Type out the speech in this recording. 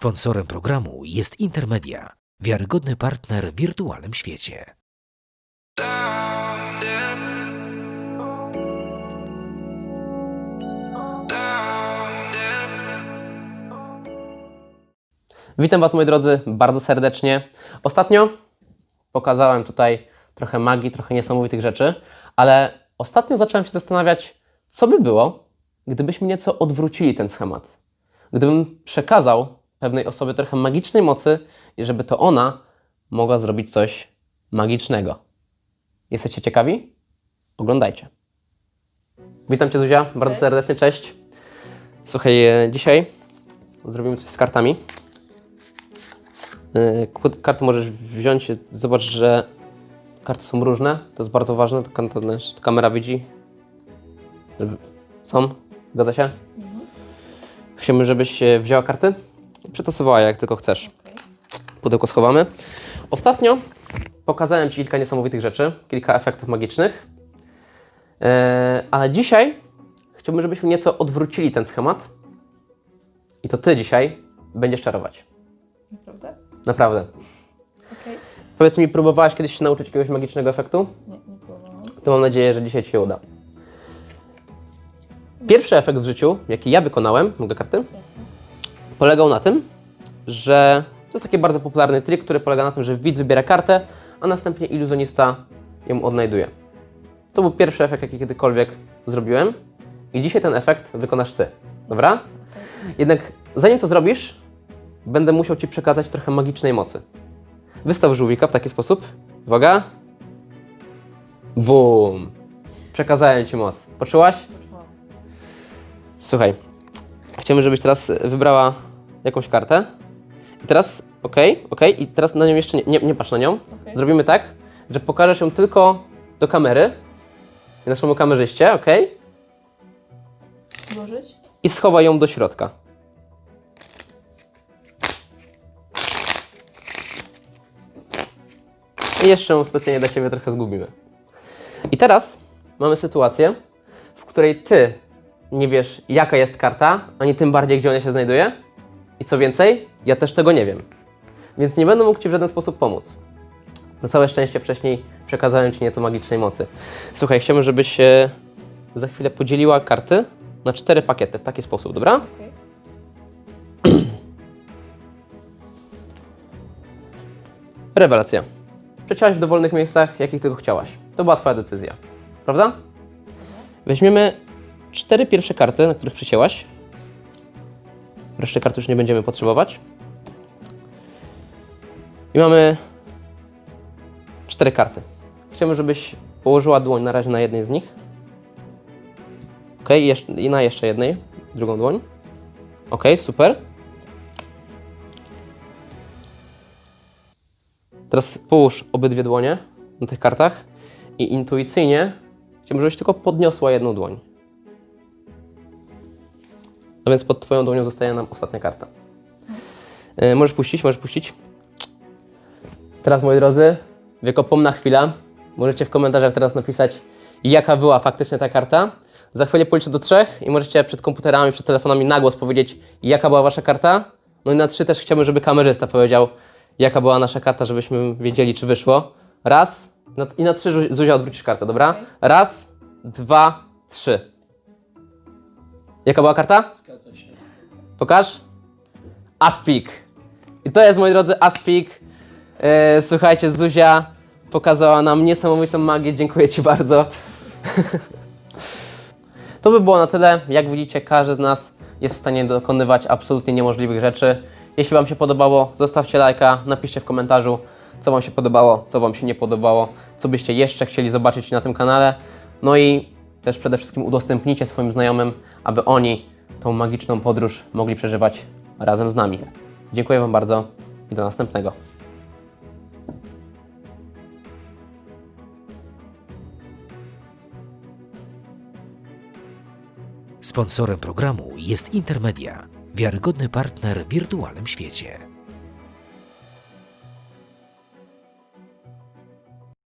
Sponsorem programu jest Intermedia, wiarygodny partner w wirtualnym świecie. Witam Was moi drodzy bardzo serdecznie. Ostatnio pokazałem tutaj trochę magii, trochę niesamowitych rzeczy, ale ostatnio zacząłem się zastanawiać, co by było, gdybyśmy nieco odwrócili ten schemat. Gdybym przekazał pewnej osobie trochę magicznej mocy i żeby to ona mogła zrobić coś magicznego. Jesteście ciekawi? Oglądajcie. Witam Cię Zuzia, bardzo serdecznie, cześć. Słuchaj, e, dzisiaj zrobimy coś z kartami. Kut- Karty możesz wziąć, zobacz, że karty są różne, to jest bardzo ważne, to, kamera widzi. Są? Zgadza się? Chcemy, żebyś e, wzięła karty i przetestowała je, jak tylko chcesz. Pudełko schowamy. Ostatnio pokazałem Ci kilka niesamowitych rzeczy, kilka efektów magicznych, E, ale dzisiaj chciałbym, żebyśmy nieco odwrócili ten schemat i to Ty dzisiaj będziesz czarować. Naprawdę? Naprawdę. Okej. Powiedz mi, próbowałaś kiedyś się nauczyć jakiegoś magicznego efektu? Nie, nie próbowałam. To mam nadzieję, że dzisiaj Ci się uda. Pierwszy efekt w życiu, jaki ja wykonałem, mogę karty, Jasne. Polegał na tym, że to jest taki bardzo popularny trik, który polega na tym, że widz wybiera kartę, a następnie iluzjonista ją odnajduje. To był pierwszy efekt, jaki kiedykolwiek zrobiłem i dzisiaj ten efekt wykonasz Ty. Dobra? Jednak zanim to zrobisz, będę musiał Ci przekazać trochę magicznej mocy. Wystaw żółwika w taki sposób. Uwaga. Bum. Przekazałem Ci moc. Poczułaś? Słuchaj, chciałbym, żebyś teraz wybrała jakąś kartę. I teraz, ok, ok, i teraz na nią jeszcze nie, nie, nie patrz na nią. Okej. Zrobimy tak, że pokażesz ją tylko do kamery, naszemu kamerzyście, ok, Włożyć? i schowaj ją do środka. I jeszcze ją specjalnie dla Ciebie trochę zgubimy. I teraz mamy sytuację, w której Ty nie wiesz, jaka jest karta, ani tym bardziej, gdzie ona się znajduje. I co więcej, ja też tego nie wiem. Więc nie będę mógł Ci w żaden sposób pomóc. Na całe szczęście wcześniej przekazałem Ci nieco magicznej mocy. Słuchaj, chciałbym, żebyś e, za chwilę podzieliła karty na cztery pakiety w taki sposób, dobra? Okej. Rewelacja. Przeciąłaś w dowolnych miejscach, jakich tylko chciałaś. To była Twoja decyzja. Prawda? Weźmiemy cztery pierwsze karty, na których przecięłaś. Resztę kart już nie będziemy potrzebować. I mamy cztery karty. Chciałbym, żebyś położyła dłoń na razie na jednej z nich. Ok, i na jeszcze jednej, drugą dłoń. Ok, super. Teraz połóż obydwie dłonie na tych kartach i intuicyjnie chciałbym, żebyś tylko podniosła jedną dłoń. A więc pod Twoją dłonią zostaje nam ostatnia karta. E, możesz puścić, możesz puścić. Teraz, moi drodzy, wiekopomna chwila. Możecie w komentarzach teraz napisać, jaka była faktycznie ta karta. Za chwilę policzę do trzech i możecie przed komputerami, przed telefonami na głos powiedzieć, jaka była Wasza karta. No i na trzy też chciałbym, żeby kamerzysta powiedział, jaka była nasza karta, żebyśmy wiedzieli, czy wyszło. Raz i na trzy Zu- Zuzia odwrócisz kartę, dobra? Raz, dwa, trzy. Jaka była karta? Pokaż. Aspik. I to jest, moi drodzy, Aspik. E, słuchajcie, Zuzia pokazała nam niesamowitą magię. Dziękuję Ci bardzo. to by było na tyle. Jak widzicie, każdy z nas jest w stanie dokonywać absolutnie niemożliwych rzeczy. Jeśli Wam się podobało, zostawcie lajka, napiszcie w komentarzu, co Wam się podobało, co Wam się nie podobało, co byście jeszcze chcieli zobaczyć na tym kanale. No i też przede wszystkim udostępnijcie swoim znajomym, aby oni tą magiczną podróż mogli przeżywać razem z nami. Dziękuję Wam bardzo i do następnego. Sponsorem programu jest Intermedia, wiarygodny partner w wirtualnym świecie.